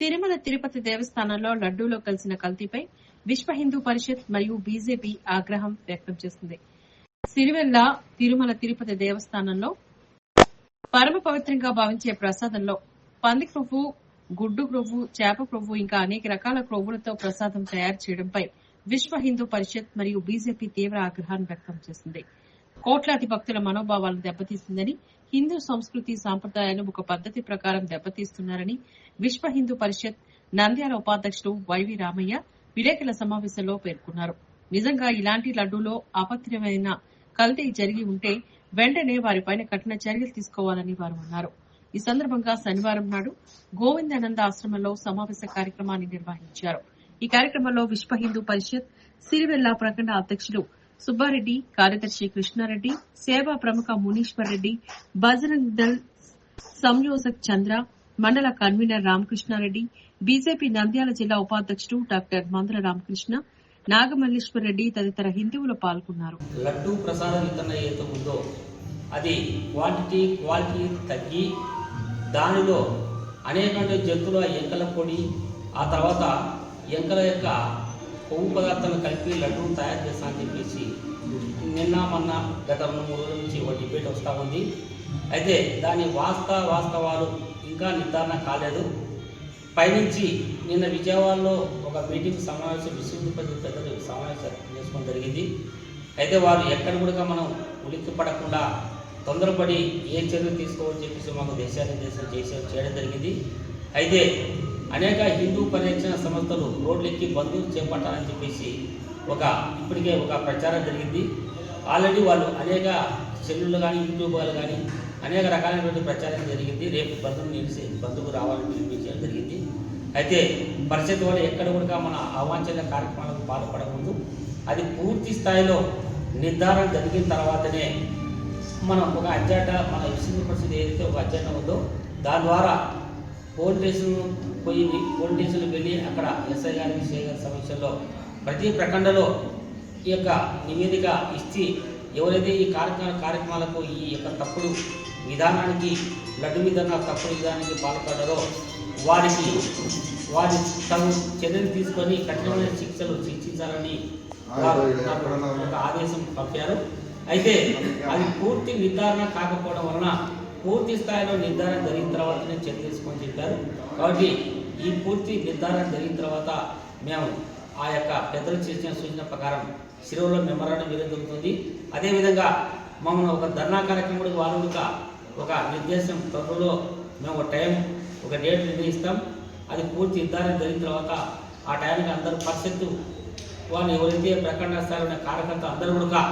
తిరుమల తిరుపతి దేవస్థానంలో లడ్డూలో కలిసిన కల్తీపై విశ్వ హిందూ పరిషత్ మరియు బీజేపీ ఆగ్రహం వ్యక్తం చేసింది సిరివెల్ల తిరుమల తిరుపతి దేవస్థానంలో పరమ పవిత్రంగా భావించే ప్రసాదంలో పంది క్రొవ్వు గుడ్డు క్రొవ్వు చేప క్రొవ్వు ఇంకా అనేక రకాల క్రొవ్వులతో ప్రసాదం తయారు చేయడంపై విశ్వ హిందూ పరిషత్ మరియు బీజేపీ తీవ్ర ఆగ్రహాన్ని వ్యక్తం చేసింది కోట్లాది భక్తుల మనోభావాలను దెబ్బతీస్తుందని హిందూ సంస్కృతి సాంప్రదాయాలు ఒక పద్ధతి ప్రకారం దెబ్బతీస్తున్నారని విశ్వ హిందూ పరిషత్ నంద్యాల ఉపాధ్యక్షుడు వైవి రామయ్య విలేకరుల సమావేశంలో పేర్కొన్నారు. నిజంగా ఇలాంటి లడ్డూలో అపత్యమైన కల్తీ జరిగి ఉంటే వెంటనే వారిపైన కఠిన చర్యలు తీసుకోవాలని వారు అన్నారు. ఈ సందర్భంగా శనివారం నాడు గోవిందానంద ఆశ్రమంలో సమావేశ కార్యక్రమాన్ని నిర్వహించారు. ఈ కార్యక్రమంలో విశ్వ హిందూ పరిషత్ సిరివెల్లా ప్రఖండ అధ్యక్షులు సుబ్బారెడ్డి కార్యదర్శి కృష్ణారెడ్డి సేవా ప్రముఖ మునీశ్వర్ రెడ్డి బజరంగ్ దల్ సంయోజక్ చంద్ర మండల కన్వీనర్ రామకృష్ణారెడ్డి బీజేపీ నంద్యాల జిల్లా ఉపాధ్యక్షుడు డాక్టర్ మందుల రామకృష్ణ నాగమల్లేశ్వర్ రెడ్డి తదితర హిందువులు పాల్గొన్నారు. లడ్డు ప్రసాదం వితరణ ఏదైతే ఉందో అది క్వాంటిటీ క్వాలిటీ తగ్గి దానిలో అనేక జంతువుల ఎంకల పొడి ఆ తర్వాత ఎంకల యొక్క కొవ్వు పదార్థాలు కలిపి లడ్డూను తయారు చేస్తానని చెప్పేసి నిన్న మొన్న గత రెండు మూడు రోజుల నుంచి ఒక డిబేట్ వస్తూ ఉంది. అయితే దాని వాస్తవ వాస్తవాలు ఇంకా నిర్ధారణ కాలేదు. పైనుంచి నిన్న విజయవాడలో ఒక మీటింగ్ సమావేశం విశ్వపతి పెద్దలు సమావేశం చేసుకోవడం జరిగింది. అయితే వారు ఎక్కడ కూడా మనం ఉలిక్కి పడకుండా తొందరపడి ఏ చర్యలు తీసుకోవాలని చెప్పేసి మాకు దేశం చేసే చేయడం జరిగింది. అయితే అనేక హిందూ పరిరక్షణ సంస్థలు రోడ్లెక్కి బంధువులు చేపట్టాలని చెప్పేసి ఒక ఇప్పటికే ఒక ప్రచారం జరిగింది. ఆల్రెడీ వాళ్ళు అనేక సెల్లులు కానీ యూట్యూబ్ వాళ్ళు కానీ అనేక రకాలైనటువంటి ప్రచారం జరిగింది. రేపు బంధువులు నిలిచి బంధువులు రావాలని పిలిపించడం జరిగింది. అయితే పరిషత్ వాళ్ళు ఎక్కడ కూడా మన అవాంఛనీయ కార్యక్రమాలకు పాల్పడకూడదు. అది పూర్తి స్థాయిలో నిర్ధారణ జరిగిన తర్వాతనే మనం ఒక అజెండా మన విశ్వ పరిస్థితి ఏదైతే ఒక అజెండా ఉందో దాని ద్వారా పోలీస్ స్టేషన్ పోయింది పోలీస్ స్టేషన్కి వెళ్ళి అక్కడ ఎస్ఐ గారికి సిఐ సమక్షంలో ప్రతి ప్రఖండలో ఈ యొక్క నివేదిక ఇచ్చి ఎవరైతే ఈ కార్యక్రమ కార్యక్రమాలకు ఈ యొక్క తప్పుడు విధానానికి లడ్డు విధాన తప్పుడు విధానానికి పాల్పడ్డారో వారికి వారి తగు చర్యలు తీసుకొని కఠినమైన శిక్షలు శిక్షించాలని ఒక ఆదేశం పంపారు. అయితే అది పూర్తి నిర్ధారణ కాకపోవడం వలన పూర్తి స్థాయిలో నిర్ధారణ జరిగిన తర్వాతనే చర్య తీసుకొని చెప్పారు. కాబట్టి ఈ పూర్తి నిర్ధారణ జరిగిన తర్వాత మేము ఆ యొక్క పెద్దలు చేసిన సూచన ప్రకారం శిరువులో మెమరాండం వేయడం జరుగుతుంది. అదేవిధంగా మమ్మల్ని ఒక ధర్నా కార్యక్రమం వారు కూడా ఒక నిర్దేశం త్వరలో మేము ఒక టైం ఒక డేట్ నిర్ణయిస్తాం. అది పూర్తి నిర్ధారణ జరిగిన తర్వాత ఆ టైంకి అందరూ పరిషత్తు వాళ్ళు ఎవరైతే ప్రకటన స్థాయిలో ఉన్న కార్యకర్త అందరూ కూడా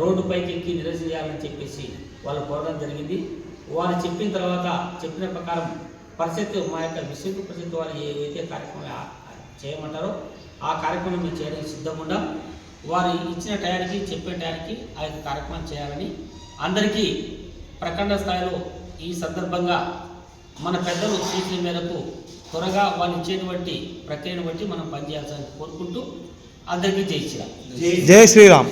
రోడ్డు పైకి ఎక్కి నిరసన చేయాలని చెప్పేసి వాళ్ళు కోరడం జరిగింది. వారు చెప్పిన తర్వాత చెప్పిన ప్రకారం పరిస్థితి మా యొక్క విశ్వ పరిస్థితి వారు ఏవైతే కార్యక్రమం చేయమంటారో ఆ కార్యక్రమం మేము చేయడానికి సిద్ధంగా వారు ఇచ్చిన టయానికి చెప్పిన టయానికి ఆ యొక్క కార్యక్రమం చేయాలని అందరికీ ప్రఖండ స్థాయిలో ఈ సందర్భంగా మన పెద్దలు సూచన మేరకు త్వరగా వాళ్ళు ఇచ్చేటువంటి ప్రక్రియను బట్టి మనం పనిచేయాల్సి కోరుకుంటూ అందరికీ జయించాలి జై శ్రీరామ్.